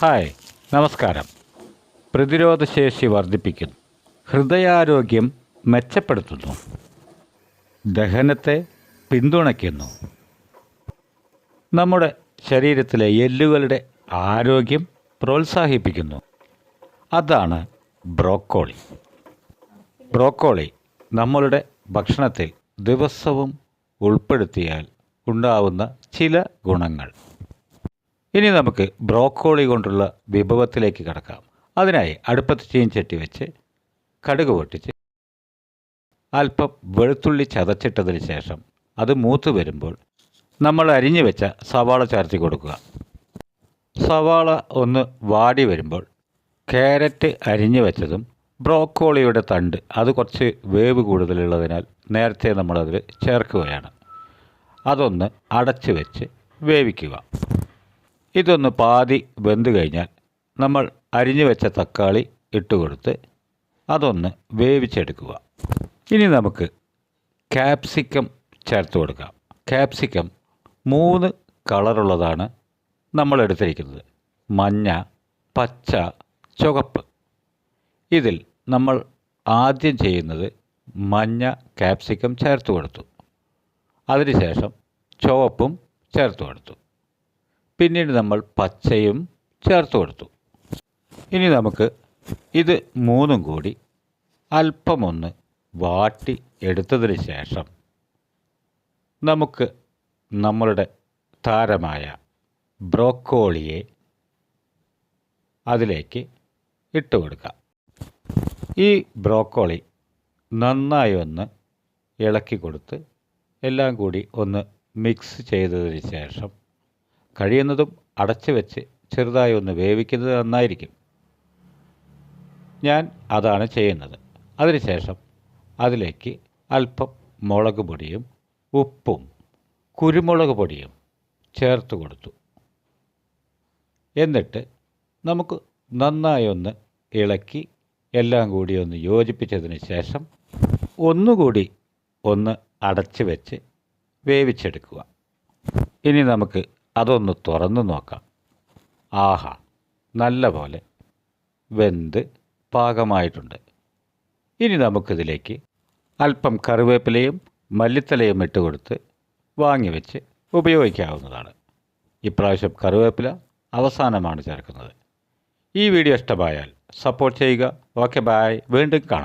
Hi നമസ്കാരം. പ്രതിരോധശേഷി വർദ്ധിപ്പിക്കുന്നു. ഹൃദയാരോഗ്യം മെച്ചപ്പെടുത്തുന്നു. ദഹനത്തെ പിന്തുണയ്ക്കുന്നു. നമ്മുടെ ശരീരത്തിലെ എല്ലുകളുടെ ആരോഗ്യം പ്രോത്സാഹിപ്പിക്കുന്നു. അതാണ് ബ്രോക്കോളി. ബ്രോക്കോളി നമ്മളുടെ ഭക്ഷണത്തിൽ ദിവസവും ഉൾപ്പെടുത്തിയാൽ ഉണ്ടാവുന്ന ചില ഗുണങ്ങൾ. ഇനി നമുക്ക് ബ്രോക്കോളി കൊണ്ടുള്ള വിഭവത്തിലേക്ക് കടക്കാം. അതിനായി അടുപ്പത്ത് ചീൻചട്ടി വെച്ച് കടുക് പൊട്ടിച്ച് അല്പം വെളുത്തുള്ളി ചതച്ചിട്ടതിന് ശേഷം അത് മൂത്ത് വരുമ്പോൾ നമ്മൾ അരിഞ്ഞു വെച്ച സവാള ചേർത്തി കൊടുക്കുക. സവാള ഒന്ന് വാടി വരുമ്പോൾ ക്യാരറ്റ് അരിഞ്ഞു വെച്ചതും ബ്രോക്കോളിയുടെ തണ്ട് അത് കുറച്ച് വേവ് കൂടുതലുള്ളതിനാൽ നേരത്തെ നമ്മളതിൽ ചേർക്കുകയാണ്. അതൊന്ന് അടച്ചു വെച്ച് വേവിക്കുക. ഇതൊന്ന് പാതി വെന്ത് കഴിഞ്ഞാൽ നമ്മൾ അരിഞ്ഞു വെച്ച തക്കാളി ഇട്ട് കൊടുത്ത് അതൊന്ന് വേവിച്ചെടുക്കുക. ഇനി നമുക്ക് ക്യാപ്സിക്കം ചേർത്ത് കൊടുക്കാം. ക്യാപ്സിക്കം മൂന്ന് കളറുള്ളതാണ് നമ്മൾ എടുത്തിരിക്കുന്നത്. മഞ്ഞ പച്ച ചുവപ്പ്. ഇതിൽ നമ്മൾ ആദ്യം ചെയ്യുന്നത് മഞ്ഞ ക്യാപ്സിക്കം ചേർത്ത് കൊടുത്തു. അതിനുശേഷം ചുവപ്പും ചേർത്ത് കൊടുത്തു. പിന്നീട് നമ്മൾ പച്ചയും ചേർത്ത് കൊടുത്തു. ഇനി നമുക്ക് ഇത് മൂന്നും കൂടി അല്പമൊന്ന് വാട്ടി എടുത്തതിന് ശേഷം നമുക്ക് നമ്മളുടെ താരമായ ബ്രോക്കോളിയെ അതിലേക്ക് ഇട്ട് കൊടുക്കാം. ഈ ബ്രോക്കോളി നന്നായി ഒന്ന് ഇളക്കി കൊടുത്ത് എല്ലാം കൂടി ഒന്ന് മിക്സ് ചെയ്തതിന് ശേഷം കഴിയുന്നതും അടച്ചു വെച്ച് ചെറുതായി ഒന്ന് വേവിക്കുന്നത് നന്നായിരിക്കും. ഞാൻ അതാണ് ചെയ്യുന്നത്. അതിനുശേഷം അതിലേക്ക് അല്പം മുളക് പൊടിയും ഉപ്പും കുരുമുളക് പൊടിയും ചേർത്ത് കൊടുത്തു. എന്നിട്ട് നമുക്ക് നന്നായി ഒന്ന് ഇളക്കി എല്ലാം കൂടി ഒന്ന് യോജിപ്പിച്ചതിന് ശേഷം ഒന്നുകൂടി ഒന്ന് അടച്ചു വെച്ച് വേവിച്ചെടുക്കുക. ഇനി നമുക്ക് അതൊന്ന് തുറന്നു നോക്കാം. ആഹാ നല്ല പോലെ വെന്ത് പാകമായിട്ടുണ്ട്. ഇനി നമുക്കിതിലേക്ക് അല്പം കറിവേപ്പിലയും മല്ലിത്തലയും ഇട്ട് കൊടുത്ത് വാങ്ങി വെച്ച് ഉപയോഗിക്കാവുന്നതാണ്. ഇപ്രാവശ്യം കറിവേപ്പില അവസാനമാണ് ചേർക്കുന്നത്. ഈ വീഡിയോ ഇഷ്ടമായാൽ സപ്പോർട്ട് ചെയ്യുക. ഓക്കെ ബായ് വീണ്ടും കാണാം.